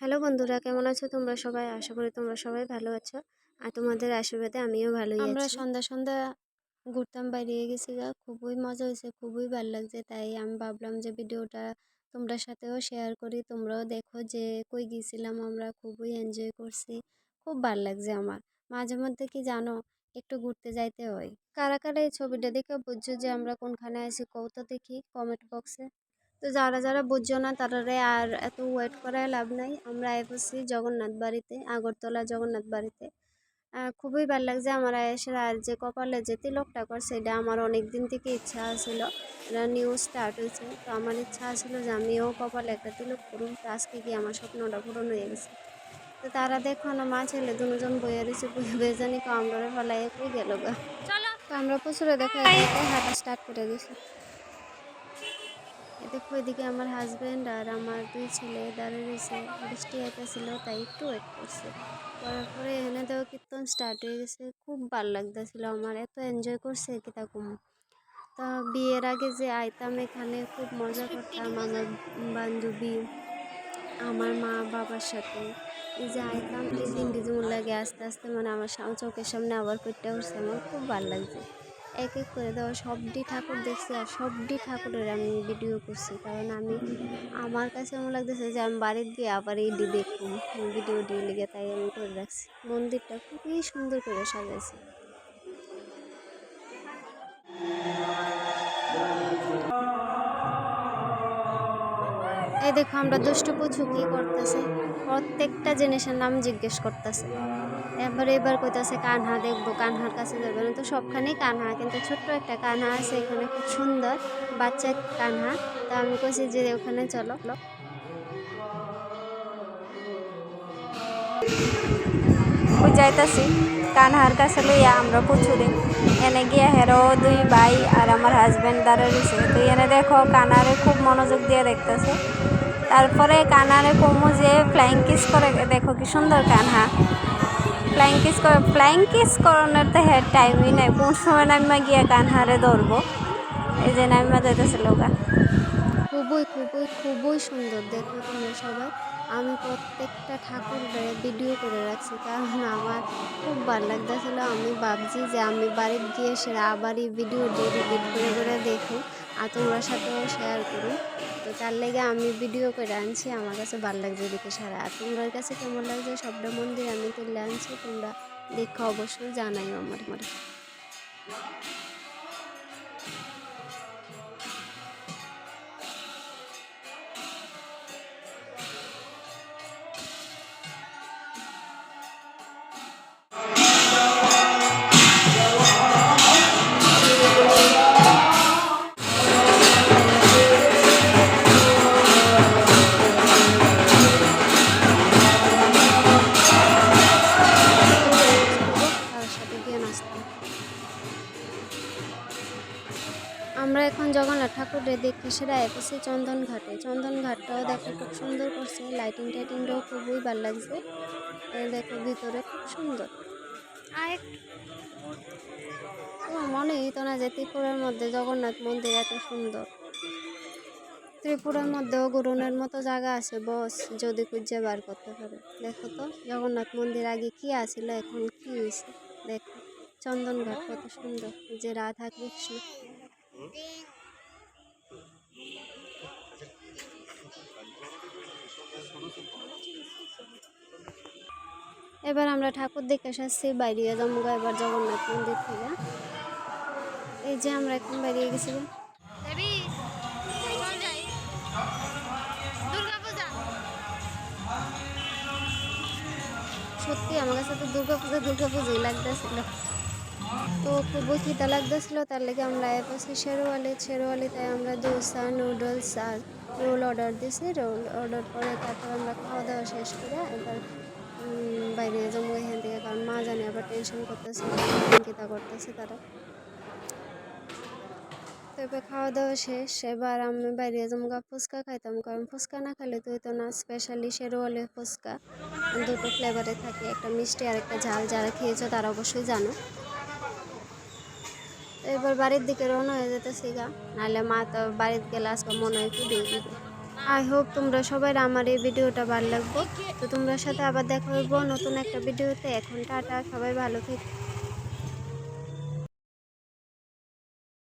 Hello বন্ধুরা কেমন আছো তোমরা সবাই? আশা করি তোমরা সবাই ভালো আছো। আর তোমাদের আশীর্বাদে আমিও ভালো আমরা সন্ধ্যা সন্ধ্যা ঘুরতাম বাইরে গেছি গা। খুবই মজা হয়েছে খুবই ভালো লাগছে। তাই আমি ভাবলাম যে ভিডিওটা তোমরা সাথেও শেয়ার করি। তোমরাও দেখো যে কই গিয়েছিলাম আমরা খুবই এনজয় করছি। খুব ভালো লাগছে আমার। মাঝে মধ্যে কি জানো একটু ঘুরতে যাইতে হয়। কারা কারা এই ছবিটা দেখে বুঝছ যে আমরা কোনখানে আছি? কত দেখি কমেন্ট বক্সে তো যারা যারা বুঝছ না তারারে আর এত ওয়েট করায় লাভ নাই। আমরা এসেছি জগন্নাথ বাড়িতে আগরতলা জগন্নাথ বাড়িতে। খুবই ভালো লাগছে আমার এসে আর যে কপালে যে তিলকটা করছে এটা আমার অনেক দিন থেকে ইচ্ছা ছিল এটা নিউ স্টার্ট হয়েছে। তো আমার ইচ্ছা ছিল যে আমিও কপালে একটা তিলক করুন তো আজকে কি আমার স্বপ্নটা পূরণ হয়ে গেছে? তো তারা দেখো না মা ছেলে দুজন বইয়ে রয়েছে বইয়ে জানি কামড়ে ফেলাই গেল গা? তো আমরা প্রচুরে দেখা হাঁটা স্টার্ট করে দিয়েছি দেখো এদিকে আমার হাজব্যান্ড আর আমার দুই ছেলে দাঁড়িয়ে রয়েছে। বৃষ্টি আইতেছিল, তাই একটু ওয়েট করছে। করার পরে এখানে দেখো কীর্তন স্টার্ট হয়ে গেছে। খুব ভালো লাগতেছিল আমার, এত এনজয় করছে কম তা বিয়ের আগে যে আইতাম এখানে, খুব মজা করতাম আমার বান্ধবী, আমার মা বাবার সাথে। এই যে আইতাম, এই দিন যেমন লাগে, আস্তে আস্তে মানে আমার চোখের সামনে আবার পেটটা উঠছে, আমার খুব ভালো লাগছে। এক এক করে দেওয়া সবটি ঠাকুর দেখছি আর সবটি ঠাকুরের আমি ভিডিও করছি। কারণ আমি, আমার কাছে এমন লাগতেছে যে আমি বাড়িতে গিয়ে আবার এই ডি দেখুন ভিডিও দিয়ে লিখে তাই আমি করে রাখছি। মন্দিরটা খুবই সুন্দর করে সাজাইছে। এই দেখো আমরা দুষ্টু পুচু কি করতেছে? প্রত্যেকটা জিনিসের নাম জিজ্ঞেস করতেছে। এবার এবার কইতাছে, কানহা দেখব, কানহার কাছে যাবে। না তো সবখানেই কানহা, কিন্তু ছোট্ট একটা কানহা আছে এখানে, খুব সুন্দর, বাচ্চা কানহা। তা আমি কইছি যে, ওখানে চলো। যাইতাছি? কানহার কাছে লইয়া আমরা প্রচুরে এনে গিয়া হেরো দুই ভাই আর আমার হাজব্যান্ড দাঁড়িয়ে রয়েছে তো এনে দেখো কানারে খুব মনোযোগ দিয়ে দেখতেছে। তারপরে কানারে কমু যে ফ্লাইং কিস করে, দেখো কি সুন্দর কানহা ফ্লাইং কিস করে ফ্লাইং কিস করানোর তো হেড টাইমই নাই। কোন সময় নামিয়া গিয়া কানহারে ধরবো? এই যে নামিয়া যাইতেছিল গা খুবই খুবই খুবই সুন্দর, দেখো তোমরা সবাই। আমি প্রত্যেকটা ঠাকুরের ভিডিও করে রাখছি, কারণ আমার খুব ভালো লাগতেছিল। আমি ভাবছি যে আমি বাড়িতে গিয়ে সেটা আবার এই ভিডিও রিপিট করে করে দেখো আর তোমার সাথেও শেয়ার করুন তো তার লেগে আমি ভিডিও করে আনছি। আমার কাছে ভালো লাগছে দেখে সারা। আর তোমার কাছে কেমন লাগছে? সবটা মন্দির আমি তুলে আনছি। তোমরা দেখো, অবশ্যই জানাই আমার আমার আমরা এখন জগন্নাথ ঠাকুরের দেখি সেটা এসেছি চন্দন ঘাটে চন্দন ঘাটটাও দেখো খুব সুন্দর করছে। লাইটিং টাইটিংটাও খুবই ভালো লাগছে। দেখো ভিতরে খুব সুন্দর। আর তোমার মনে হইতো না যে ত্রিপুরার মধ্যে জগন্নাথ মন্দির এত সুন্দর। ত্রিপুরার মধ্যেও গরুনের মতো জায়গা আছে, বস, যদি খুঁজে বার করতে পারে। দেখো তো, জগন্নাথ মন্দির আগে কি আছিল, এখন কি হয়েছে দেখো, চন্দনঘাট কত সুন্দর, যে রাধা কৃষ্ণ। এবার আমরা ঠাকুর দেখে এসেছি বাইরে জমগা এবার জগন্নাথ মন্দির থেকে। এই যে আমরা এখন বেরিয়ে গেছি সত্যি আমার কাছে তো দুর্গা পুজো দুর্গা পুজোই লাগতেছিল। তো খুবই খিদা লাগতেছিল, তার লেগে আমরা এপাশে শেরওয়ালি শেরওয়ালি তাই আমরা দোসা, নুডলস আর রোল অর্ডার দিয়েছি। রোল অর্ডার করে তারপর আমরা খাওয়া দাওয়া শেষ করে এবার বাইরে যাব এখান থেকে, কারণ মা জানে আবার টেনশন করতেছে কিতা করতেছে তারা। তো এবার খাওয়া দাওয়া শেষ, এবার আমি বাইরে গা ফুচকা খাইতাম, কারণ ফুচকা না খেলে তো হইতো না স্পেশালি শেরওয়ালি ফুচকা। দুটো ফ্লেভারে থাকে, একটা মিষ্টি আর একটা ঝাল, যারা খেয়েছো তারা অবশ্যই জানো। তো এবার বাড়ির দিকে রওনা হয়ে যেতে শিখা নাহলে মা তো বাড়িতে গেলে আসবে মনে হয় কি দিবে। আই হোপ তোমরা সবাই আমার এই ভিডিওটা ভালো লাগবে। তো তোমরা সাথে আবার দেখা হইব নতুন একটা ভিডিওতে। এখন টাটা, সবাই ভালো থেকো।